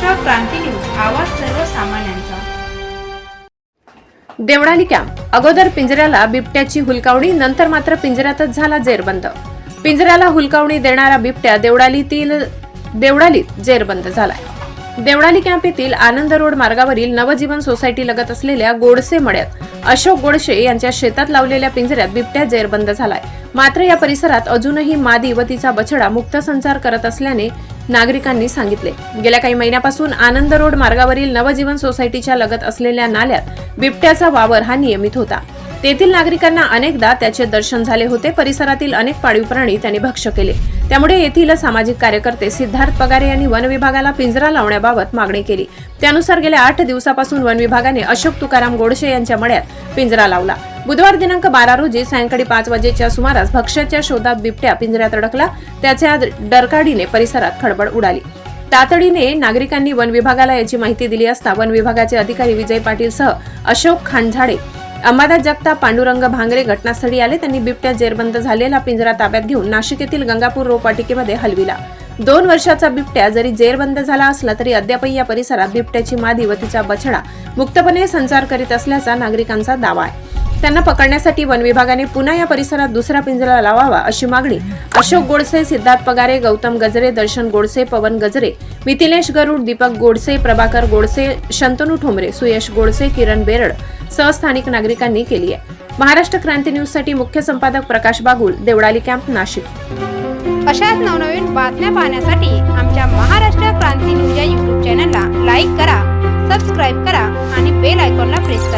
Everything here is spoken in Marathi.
क्रांती न्यूज आवाज सर्वसामान्यांचा. देवळाली कॅम्प. अगोदर पिंजऱ्याला बिबट्याची हुलकावणी नंतर मात्र पिंजऱ्यातच झाला जेरबंद. पिंजऱ्याला हुलकावणी देणारा बिबट्या देवडालीतील देवडालीत जेरबंद झालाय. देवळाली कॅम्प येथील आनंद रोड मार्गावरील नवजीवन सोसायटी लगत असलेल्या गोडसे मळ्यात अशोक गोडसे यांच्या शेतात लावलेल्या पिंजऱ्यात बिबट्या जेरबंद झालाय. मात्र या परिसरात अजूनही मादी व तिचा बछडा मुक्त संचार करत असल्याने नागरिकांनी सांगितले. गेल्या काही महिन्यापासून आनंद रोड मार्गावरील नवजीवन सोसायटीच्या लगत असलेल्या नाल्यात बिबट्याचा वावर हा नियमित होता. तेथील नागरिकांना अनेकदा त्याचे दर्शन झाले होते. परिसरातील अनेक पाळीव प्राणी त्यांनी भक्ष केले. त्यामुळे येथील सामाजिक कार्यकर्ते सिद्धार्थ पगारे यांनी वन विभागाला पिंजरा लावण्याबाबत मागणी केली. त्यानुसार गेल्या आठ दिवसापासून वन विभागाने अशोक तुकाराम गोडशे यांच्या मळ्यात पिंजरा लावला. बुधवार दिनांक बारा रोजी सायंकाळी पाच वाजेच्या सुमारास भक्ष्याच्या शोधात बिबट्या पिंजऱ्यात अडकला. त्याच्या डरकाडीने परिसरात खडबड उडाली. तातडीने नागरिकांनी वन विभागाला याची माहिती दिली असता वन विभागाचे अधिकारी विजय पाटील सह अशोक खानझाडे अंबादास जगताप पांडुरंग भांगरे घटनास्थळी आले. त्यांनी बिबट्या जेरबंद झालेला पिंजरा ताब्यात घेऊन नाशिक येथील गंगापूर रोपवाटिकेमध्ये हलविला. दोन वर्षाचा बिबट्या जरी जेरबंद झाला असला तरी अद्यापही या परिसरात बिबट्याची मादी व तिचा बछडा मुक्तपणे संचार करीत असल्याचा नागरिकांचा दावा आहे. त्यांना पकडण्यासाठी वन विभागाने पुन्हा या परिसरात दुसरा पिंजरा लावावा अशी मागणी अशोक गोडसे सिद्धार्थ पगारे गौतम गजरे दर्शन गोडसे पवन गजरे मिथिलेश गरुड दीपक गोडसे प्रभाकर गोडसे शंतनू ठोंबरे सुयश गोडसे किरण बेरड सह स्थानिक नागरिकांनी केली आहे. महाराष्ट्र क्रांती न्यूजसाठी मुख्य संपादक प्रकाश बागुल देवळाली कॅम्प नाशिक. अशाच नवनवीन बातम्या पाहण्यासाठी आमच्या महाराष्ट्र क्रांती न्यूज या युट्यूब चॅनलला लाईक करा सबस्क्राईब करा आणि बेल आयकॉनला प्रेस करा.